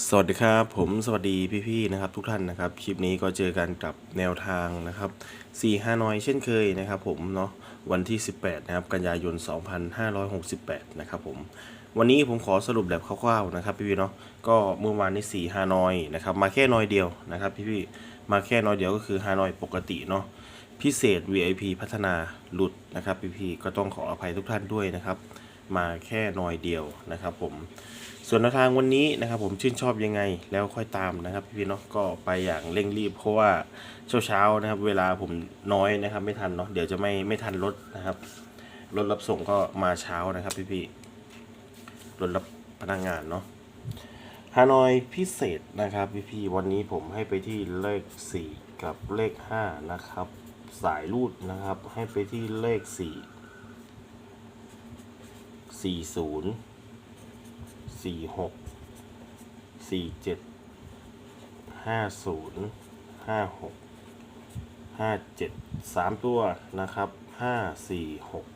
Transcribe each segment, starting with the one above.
สวัสดีครับ ผมสวัสดีพี่ๆนะครับ ทุกท่านนะครับ คลิปนี้ก็เจอกันกับแนวทางนะครับ4 5น้อยเช่นเคยนะครับ ผมเนาะวันที่ 18 นะครับ กันยายน 2568 นะครับผมวันนี้ผมขอสรุปแบบคร่าวๆนะครับ พี่ๆเนาะก็เมื่อวานนี้4 5น้อยนะครับมาแค่น้อยเดียวนะครับ พี่ๆมาแค่น้อยเดียวก็คือ5น้อยปกติเนาะพิเศษ VIP พัฒนาหลุดนะครับ พี่ๆก็ต้องขออภัยทุกท่านด้วยนะครับ มาแค่น้อยเดียวนะครับผมส่วนแนวทางวันนี้นะครับผมชื่นชอบยังไงแล้วค่อยตามนะครับพี่ๆเนาะก็ไปอย่างเร่งรีบเพราะว่าเช้าๆนะครับ เวลาผมน้อยนะครับ ไม่ทันเนาะเดี๋ยวจะไม่ไม่ทันรถนะครับรถรับส่งก็มาเช้านะครับพี่ๆรถรับพนักงานเนาะฮานอยพิเศษนะครับพี่ๆวันนี้ผมให้ไปที่เลข 4 กับเลข 5 นะครับ สายรูดนะครับให้ไปที่เลข 4 40สี่หกสี่เจ็ดห้าศูนย์ห้าหกห้าเจ็ดสามตัวนะครับห้าสี่หก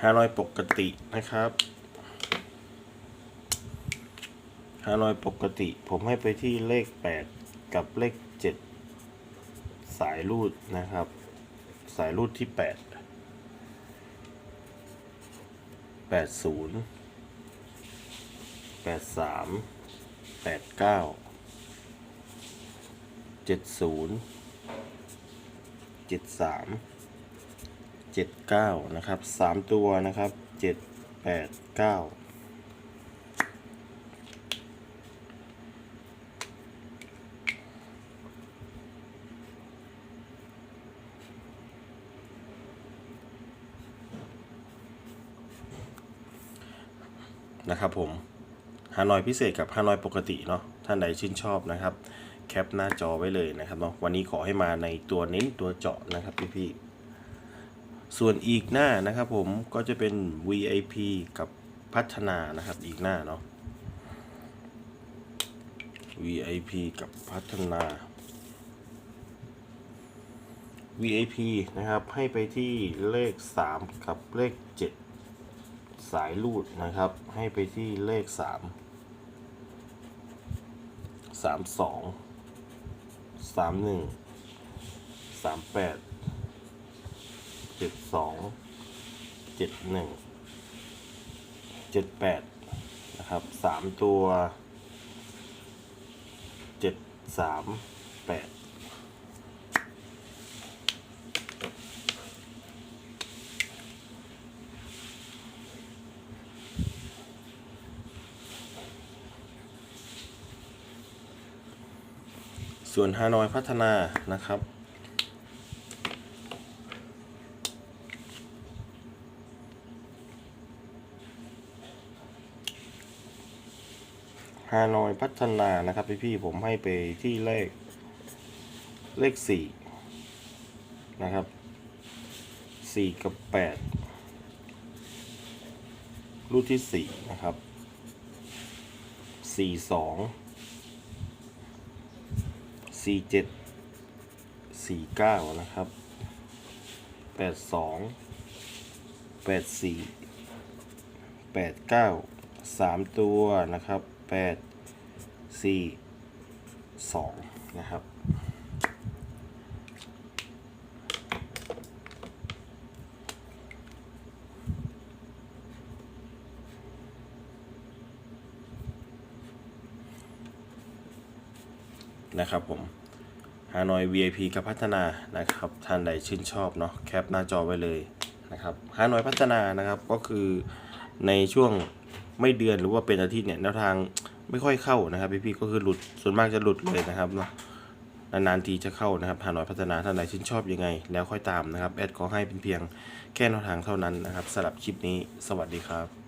ห้าร้อยปกตินะครับ ฮานอยปกติ ผมให้ไปที่เลข 8 กับเลข 7 สายรูดนะครับ สายรูดที่ 8 80 83 89 70 73 79 นะครับ 3 ตัวนะครับ 7 8 9 นะครับผมฮานอยพิเศษกับฮานอยปกติเนาะท่านใดชื่นชอบนะครับ แคปหน้าจอไว้เลยนะครับเนาะวันนี้ขอให้มาในตัวเน้นตัวเจาะนะครับพี่ๆส่วนอีกหน้านะครับผมก็จะเป็น VIP กับพัฒนานะครับอีกหน้าเนาะ VIP กับพัฒนา VIP นะครับให้ไปที่เลข 3 กับเลข 7 สายลูดนะครับ ให้ไปที่เลข 3 32 31 38 72 71 78 นะครับ 3 ตัว 7 3 8 ส่วนฮานอยพัฒนานะครับ ฮานอยพัฒนานะครับพี่พี่ผมให้ไปที่เลข เลขสี่นะครับสี่กับแปดรูปที่สี่นะครับสี่สอง สี่เจ็ดสี่เก้านะครับแปดสองแปดสี่แปดเก้าสามตัวนะครับแปดสี่สองนะครับ นะครับผมฮานอย VIP กับพัฒนานะครับท่านใดชื่นชอบเนาะแคปหน้าจอไว้เลยนะครับฮานอยพัฒนานะครับก็คือในช่วงไม่เดือนหรือว่าเป็นอาทิตย์เนี่ยแนวทางไม่ค่อยเข้านะครับพี่ๆก็คือหลุดส่วนมากจะหลุดเลยนะครับเนาะนานๆทีจะเข้านะครับฮานอยพัฒนาท่านใดชื่นชอบยังไง แล้วค่อยตามนะครับ แอดขอให้เป็นเพียงแค่แนวทางเท่านั้นนะครับสำหรับคลิปนี้สวัสดีครับ